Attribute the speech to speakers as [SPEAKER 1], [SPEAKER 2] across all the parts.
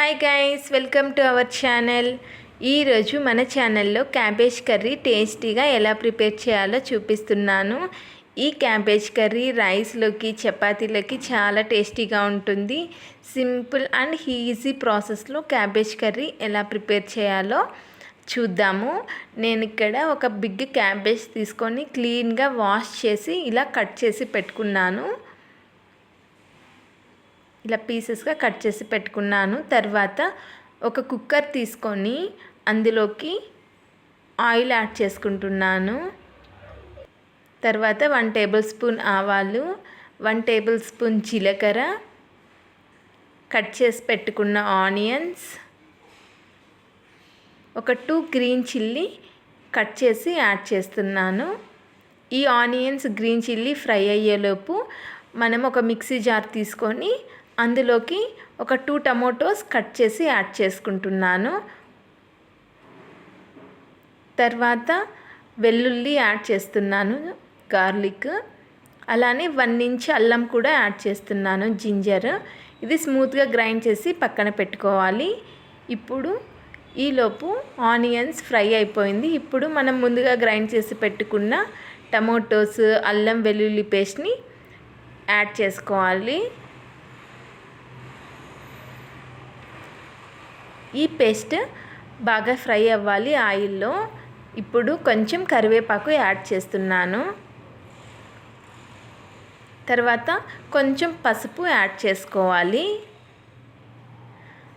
[SPEAKER 1] Hi guys welcome to our channel ఈరోజు మన ఛానల్లో క్యాబేజ్ కర్రీ టేస్టీగా ఎలా ప్రిపేర్ చేయాలో చూపిస్తున్నాను. ఈ క్యాబేజ్ కర్రీ రైస్లోకి చపాతీలకి చాలా టేస్టీగా ఉంటుంది. సింపుల్ అండ్ ఈజీ ప్రాసెస్లో క్యాబేజ్ కర్రీ ఎలా ప్రిపేర్ చేయాలో చూద్దాము. నేను ఇక్కడ ఒక బిగ్ క్యాబేజ్ తీసుకొని క్లీన్గా వాష్ చేసి ఇలా కట్ చేసి పెట్టుకున్నాను. ఇలా పీసెస్గా కట్ చేసి పెట్టుకున్నాను. తర్వాత ఒక కుక్కర్ తీసుకొని అందులోకి ఆయిల్ యాడ్ చేసుకుంటున్నాను. తర్వాత వన్ టేబుల్ స్పూన్ ఆవాలు వన్ టేబుల్ స్పూన్ జీలకర్ర కట్ చేసి పెట్టుకున్న ఆనియన్స్ ఒక టూ గ్రీన్ చిల్లీ కట్ చేసి యాడ్ చేస్తున్నాను. ఈ ఆనియన్స్ గ్రీన్ చిల్లీ ఫ్రై అయ్యేలోపు మనం ఒక మిక్సీ జార్ తీసుకొని అందులోకి ఒక టూ టమోటోస్ కట్ చేసి యాడ్ చేసుకుంటున్నాను. తర్వాత వెల్లుల్లి యాడ్ చేస్తున్నాను గార్లిక్. అలానే వన్ ఇంచ్ అల్లం కూడా యాడ్ చేస్తున్నాను జింజర్. ఇది స్మూత్గా గ్రైండ్ చేసి పక్కన పెట్టుకోవాలి. ఇప్పుడు ఈలోపు ఆనియన్స్ ఫ్రై అయిపోయింది. ఇప్పుడు మనం ముందుగా గ్రైండ్ చేసి పెట్టుకున్న టమోటోస్ అల్లం వెల్లుల్లి పేస్ట్ని యాడ్ చేసుకోవాలి. ఈ పేస్ట్ బాగా ఫ్రై అవ్వాలి ఆయిల్లో. ఇప్పుడు కొంచెం కరివేపాకు యాడ్ చేస్తున్నాను. తర్వాత కొంచెం పసుపు యాడ్ చేసుకోవాలి.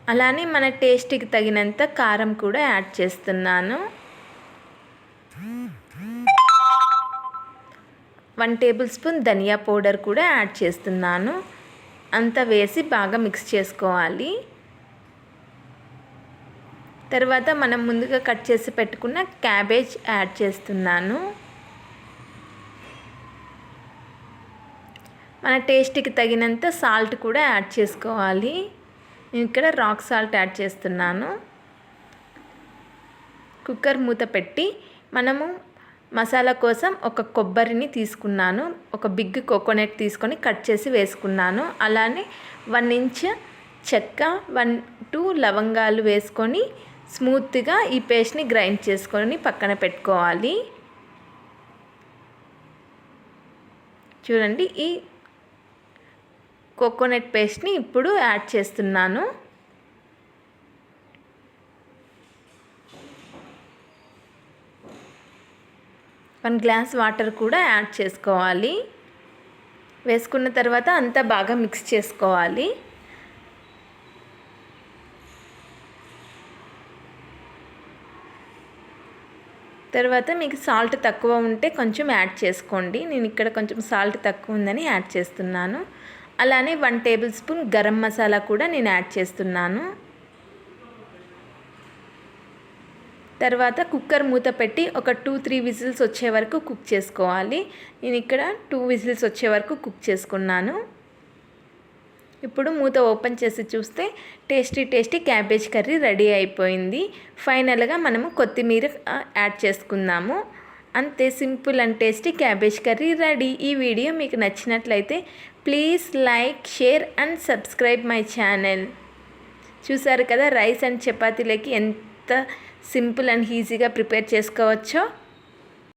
[SPEAKER 1] అలానే మన టేస్ట్కి తగినంత కారం కూడా యాడ్ చేస్తున్నాను. వన్ టేబుల్ స్పూన్ ధనియా పౌడర్ కూడా యాడ్ చేస్తున్నాను. అంతా వేసి బాగా మిక్స్ చేసుకోవాలి. తర్వాత మనం ముందుగా కట్ చేసి పెట్టుకున్న క్యాబేజ్ యాడ్ చేస్తున్నాను. మన టేస్ట్కి తగినంత సాల్ట్ కూడా యాడ్ చేసుకోవాలి. నేను ఇక్కడ రాక్ సాల్ట్ యాడ్ చేస్తున్నాను. కుక్కర్ మూత పెట్టి మనము మసాలా కోసం ఒక కొబ్బరిని తీసుకున్నాను. ఒక బిగ్ కోకోనట్ తీసుకొని కట్ చేసి వేసుకున్నాను. అలానే వన్ ఇంచ్ చెక్క వన్ టూ లవంగాలు వేసుకొని స్మూత్గా ఈ పేస్ట్ని గ్రైండ్ చేసుకొని పక్కన పెట్టుకోవాలి. చూడండి ఈ కోకోనట్ పేస్ట్ని ఇప్పుడు యాడ్ చేస్తున్నాను. వన్ గ్లాస్ వాటర్ కూడా యాడ్ చేసుకోవాలి. వేసుకున్న తర్వాత అంతా బాగా మిక్స్ చేసుకోవాలి. తర్వాత మీకు సాల్ట్ తక్కువ ఉంటే కొంచెం యాడ్ చేసుకోండి. నేను ఇక్కడ కొంచెం సాల్ట్ తక్కువ ఉందని యాడ్ చేస్తున్నాను. అలానే one tablespoon garam masala కూడా నేను యాడ్ చేస్తున్నాను. తర్వాత కుక్కర్ మూత పెట్టి ఒక టూ త్రీ విజిల్స్ వచ్చే వరకు కుక్ చేసుకోవాలి. నేను ఇక్కడ టూ విజిల్స్ వచ్చే వరకు కుక్ చేసుకున్నాను. ఇప్పుడు మూత ఓపెన్ చేసి చూస్తే tasty tasty cabbage curry ready అయిపోయింది. ఫైనల్గా మనము కొత్తిమీర యాడ్ చేసుకుందాము. అంతే simple and tasty cabbage curry ready. ఈ వీడియో మీకు నచ్చినట్లయితే please like share and subscribe my channel. చూసారు కదా రైస్ అండ్ చపాతీలకి ఎంత సింపుల్ అండ్ ఈజీగా ప్రిపేర్ చేసుకోవచ్చో.